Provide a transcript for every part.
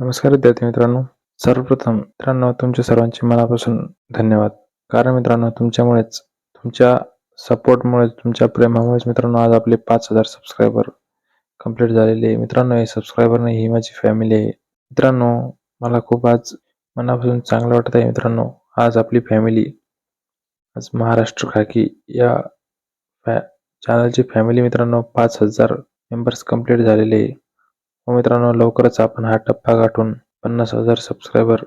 नमस्कार विद्यार्थी मित्रांनो. सर्वप्रथम मित्रांनो तुमच्या सर्वांचे मनापासून धन्यवाद. कारण मित्रांनो तुमच्यामुळेच तुमच्या सपोर्टमुळेच तुमच्या प्रेमामुळेच मित्रांनो आज आपले पाच हजार सबस्क्रायबर कंप्लीट झालेले आहे. मित्रांनो हे सबस्क्रायबर नाही ही माझी फॅमिली आहे. मित्रांनो मला खूप आज मनापासून चांगलं वाटत आहे मित्रांनो. आज आपली फॅमिली आज महाराष्ट्र खाकी या फॅ चॅनलची फॅमिली मित्रांनो पाच हजार मेंबर्स कंप्लीट झालेले आहे. हो मित्रांनो लवकरच आपण हा टप्पा गाठून पन्नास हजार सबस्क्रायबर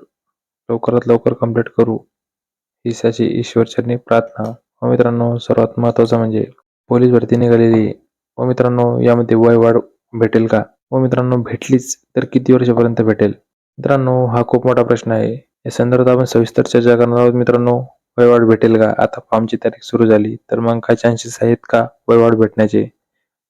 लवकरात लवकर कंप्लीट करू ही त्याची ईश्वरचरणी प्रार्थना. व मित्रांनो सर्वात महत्त्वाचं म्हणजे पोलीस भरती निघालेली व हो मित्रांनो यामध्ये वय वाढ भेटेल का? व मित्रांनो भेटलीच तर किती वर्षापर्यंत भेटेल? मित्रांनो हा खूप मोठा प्रश्न आहे. या संदर्भात आपण सविस्तर चर्चा करणार आहोत मित्रांनो वयवाढ भेटेल का? आता फॉर्मची तारीख सुरू झाली तर मग काय चान्सेस आहेत का वयवाढ भेटण्याचे?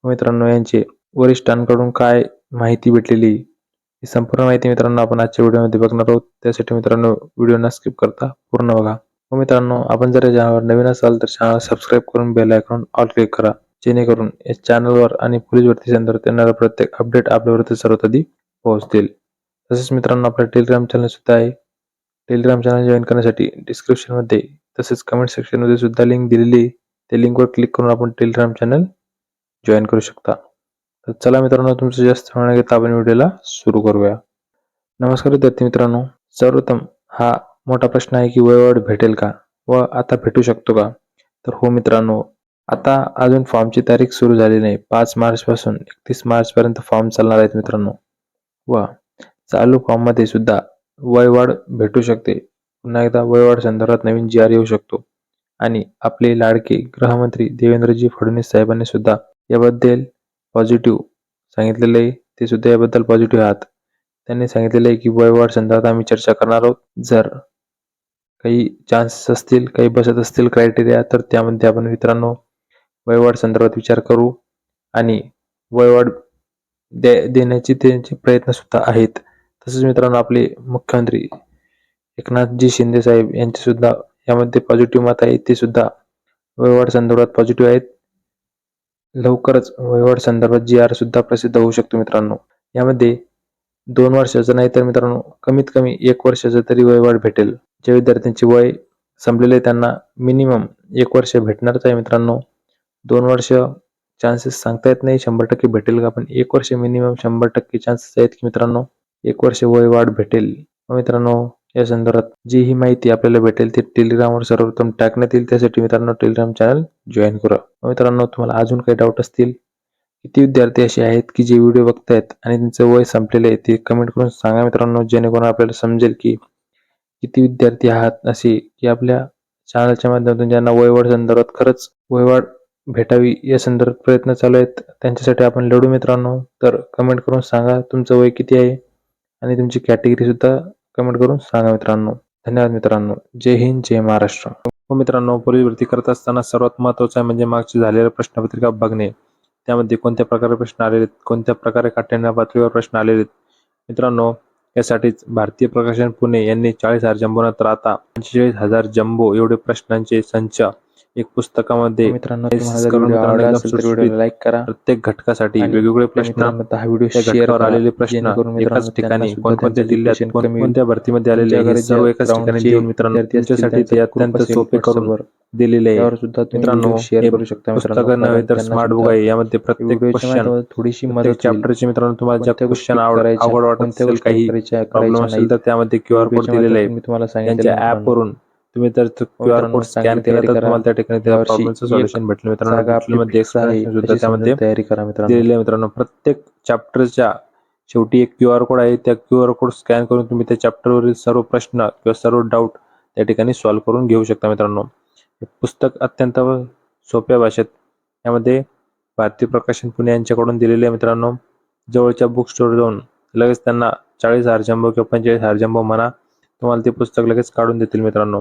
मित्रांनो यांचे वरिष्ठांकडून काय माहिती भेटलेली ही संपूर्ण माहिती मित्रांनो आपण आजच्या व्हिडिओमध्ये बघणार आहोत. त्यासाठी मित्रांनो व्हिडिओ न स्किप करता पूर्ण बघा. व मित्रांनो आपण जर या चॅनलवर नवीन असाल तर चॅनल सबस्क्राईब करून बेल आयकॉन ऑल क्लिक करा. जेणेकरून या चॅनलवर आणि पोलीस भरती संदर्भात येणारा प्रत्येक अपडेट आपल्यावरती सर्वात आधी पोहोचतील. तसेच मित्रांनो आपला टेलिग्राम चॅनल सुद्धा आहे. टेलिग्राम चॅनल जॉईन करण्यासाठी डिस्क्रिप्शनमध्ये तसेच कमेंट सेक्शनमध्ये सुद्धा लिंक दिलेली आहे. त्या लिंकवर क्लिक करून आपण टेलिग्राम चॅनल जॉईन करू शकता. तर चला मित्रांनो तुमचं जास्त होणार घेता आपण व्हिडिओला सुरू करूया. नमस्कार विद्यार्थी मित्रांनो सर्वप्रथम हा मोठा प्रश्न आहे की वयवाढ भेटेल का? व आता भेटू शकतो का? तर हो मित्रांनो आता अजून फॉर्मची तारीख सुरू झाली नाही. पाच मार्चपासून एकतीस मार्चपर्यंत फॉर्म चालणार आहेत मित्रांनो. व चालू फॉर्ममध्ये सुद्धा वयवाढ भेटू शकते. पुन्हा एकदा वयवाढ संदर्भात नवीन जी आर येऊ शकतो. आणि आपले लाडके गृहमंत्री देवेंद्रजी फडणवीस साहेबांनी सुद्धा याबद्दल पॉझिटिव्ह सांगितलेले आहे. ते सुद्धा याबद्दल पॉझिटिव्ह आहात. त्यांनी सांगितलेलं आहे की वयवाढ संदर्भात आम्ही चर्चा करणार आहोत. जर काही चान्सेस असतील काही बसत असतील क्रायटेरिया तर त्यामध्ये आपण मित्रांनो वयवाढ संदर्भात विचार करू. आणि वयवाढ दे देण्याचे त्यांचे प्रयत्नसुद्धा आहेत. तसेच मित्रांनो आपले मुख्यमंत्री एकनाथजी शिंदे साहेब यांचे सुद्धा यामध्ये पॉझिटिव्ह मत आहे. ते सुद्धा वयवाढ संदर्भात पॉझिटिव्ह आहेत. लवकरच वहिवाट संदर्भात जी आर सुद्धा प्रसिद्ध होऊ शकतो मित्रांनो. यामध्ये दोन वर्षाचं नाही तर मित्रांनो कमीत कमी एक वर्षाचं तरी वयवाढ भेटेल. ज्या विद्यार्थ्यांचे वय संपलेले त्यांना मिनिमम एक वर्ष भेटणारच आहे मित्रांनो. दोन वर्ष चान्सेस सांगता येत नाही शंभर टक्के भेटेल का? पण एक वर्ष मिनिमम शंभर टक्के चान्सेस आहेत की मित्रांनो एक वर्ष वय वाढ भेटेल मित्रांनो या संदर्भात जी ही माहिती आपल्याला भेटेल ती टेलिग्रामवर सर्वप्रथम टाकण्यात येईल त्यासाठी मित्रांनो टेलिग्राम चॅनल जॉईन करा. मित्रांनो तुम्हाला अजून काही डाऊट असतील किती विद्यार्थी असे आहेत की जे व्हिडिओ बघतायत आणि त्यांचं वय संपलेलं आहे ते कमेंट करून सांगा मित्रांनो जेणेकरून आपल्याला समजेल की किती विद्यार्थी आहात असे की आपल्या चॅनलच्या माध्यमातून ज्यांना वयवाढ संदर्भात खरंच वयवाढ भेटावी या संदर्भात प्रयत्न चालू आहेत त्यांच्यासाठी आपण लढू मित्रांनो. तर कमेंट करून सांगा तुमचं वय किती आहे आणि तुमची कॅटेगरी सुद्धा कमेंट करून सांगा मित्रांनो. धन्यवाद मित्रांनो. जय हिंद जय महाराष्ट्र. हो मित्रांनो पोलीस भरती करत असताना सर्वात महत्वाचं आहे म्हणजे मागची झालेल्या प्रश्नपत्रिका बघणे. त्यामध्ये कोणत्या प्रकारे प्रश्न आलेले आहेत? कोणत्या प्रकारे काठ्याण्या पातळीवर प्रश्न आलेले आहेत? मित्रांनो यासाठीच भारतीय प्रकाशन पुणे यांनी चाळीस हजार जम्बो राहता आता पंचेचाळीस हजार जम्बो एवढे प्रश्नांचे संच एक पुस्तकामध्ये मित्रांनो लाईक करा प्रत्येक घटकासाठी वेगवेगळे प्रश्न हा व्हिडिओ शेअर आलेले प्रश्न एकाच ठिकाणी कोणकोणत्या जिल्ह्यात. कोणकोणत्या भरतीमध्ये आलेले सर्व एकाच ठिकाणी मित्रांनो तुमच्यासाठी ते अत्यंत सोपे करून दिलेले आहे सुद्धा मित्रांनो शेअर करू शकता पुस्तकं नव्हे तर स्मार्ट बुक आहे यामध्ये प्रत्येक क्वेश्चन थोडीशी मदत चॅप्टरचे मित्रांनो तुम्हाला ज्या क्वेश्चन आवड असेल गोष्टी काही प्रॉब्लेम असेल तर. त्यामध्ये क्यू आर कोड दिलेले आहे मी तुम्हाला आहे ऍप. वरून तुम्ही जर क्यू आर मित्रांनो, कोड स्कॅन केला तर. तुम्हाला त्या ठिकाणी त्या प्रॉब्लेमचं सोल्युशन भेटलं. मित्रांनो explanation सुद्धा त्यामध्ये तयारी करा मित्रांनो. दिलेले मित्रांनो. प्रत्येक चॅप्टरच्या शेवटी एक क्यू आर कोड आहे. त्या क्यू आर कोड स्कॅन करून तुम्ही त्या चॅप्टरवरील सर्व प्रश्न किंवा सर्व डाऊट त्या ठिकाणी सॉल्व्ह करून घेऊ शकता मित्रांनो. हे पुस्तक अत्यंत सोप्या भाषेत यामध्ये भारतीय प्रकाशन पुणे यांच्याकडून दिलेले आहे मित्रांनो. जवळच्या बुक स्टोर जाऊन लगेच त्यांना चाळीस हजार जंबो किंवा पंचेचाळीस हजार जंबो म्हणा. तुम्हाला ते पुस्तक लगेच काढून देतील मित्रांनो.